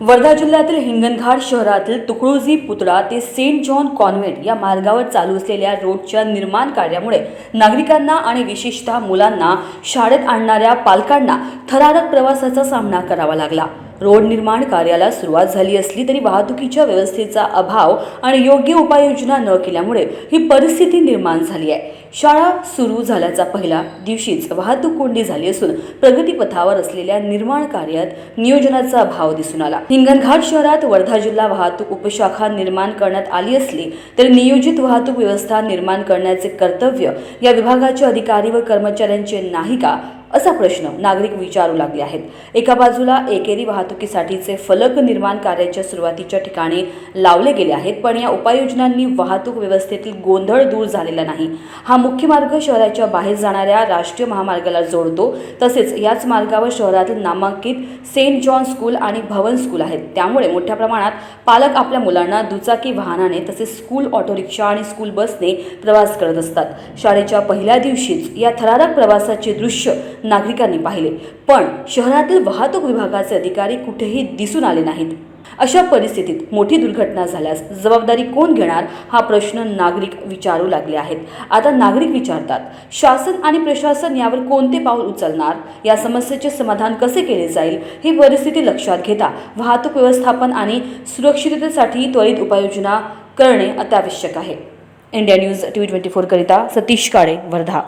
वर्धा जिल्ह्यातील हिंगणघाट शहरातील तुकडोजी पुतळा ते सेंट जॉन कॉन्व्हेंट या मार्गावर चालू असलेल्या रोडच्या निर्माण कार्यामुळे नागरिकांना आणि विशेषतः मुलांना शाळेत आणणाऱ्या पालकांना थरारक प्रवासाचा सामना करावा लागला. रोड निर्माण कार्याला सुरुवात झाली असली तरी वाहतुकीच्या व्यवस्थेचा अभाव आणि योग्य उपाययोजना न केल्यामुळे ही परिस्थिती निर्माण झाली आहे. शाळा सुरू झाल्याचा पहिला दिवशीच वाहतूक कोंडी झाली असून प्रगतीपथावर असलेल्या निर्माण कार्यात नियोजनाचा अभाव दिसून आला. हिंगणघाट शहरात वर्धा जिल्हा वाहतूक उपशाखा निर्माण करण्यात आली असली तरी नियोजित वाहतूक व्यवस्था निर्माण करण्याचे कर्तव्य या विभागाचे अधिकारी व कर्मचाऱ्यांचे नाही का असा प्रश्न नागरिक विचारू लागले आहेत. एका बाजूला एकेरी वाहतुकीसाठीचे फलक निर्माण कार्याच्या सुरुवातीच्या ठिकाणी लावले गेले आहेत पण या उपाययोजनांनी वाहतूक व्यवस्थेतील गोंधळ दूर झालेला नाही. हा मुख्य मार्ग शहराच्या बाहेर जाणाऱ्या राष्ट्रीय महामार्गाला जोडतो. तसेच याच मार्गावर शहरातील नामांकित सेंट जॉन स्कूल आणि भवन स्कूल आहेत. त्यामुळे मोठ्या प्रमाणात पालक आपल्या मुलांना दुचाकी वाहनाने तसेच स्कूल ऑटो रिक्षा आणि स्कूल बसने प्रवास करत असतात. शाळेच्या पहिल्या दिवशीच या थरारक प्रवासाचे दृश्य नागरिकांनी पाहिले. पण शहरातील वाहतूक विभागाचे अधिकारी कुठेही दिसून आले नाहीत. अशा परिस्थितीत मोठी दुर्घटना झाल्यास जबाबदारी कोण घेणार हा प्रश्न नागरिक विचारू लागले आहेत. आता नागरिक विचारतात शासन आणि प्रशासन यावर कोणते पाऊल उचलणार? या समस्येचे समाधान कसे केले जाईल? ही परिस्थिती लक्षात घेता वाहतूक व्यवस्थापन आणि सुरक्षिततेसाठी त्वरित उपाययोजना करणे अत्यावश्यक आहे. India news T V twenty फोरकरिता Satish Kale Wardha.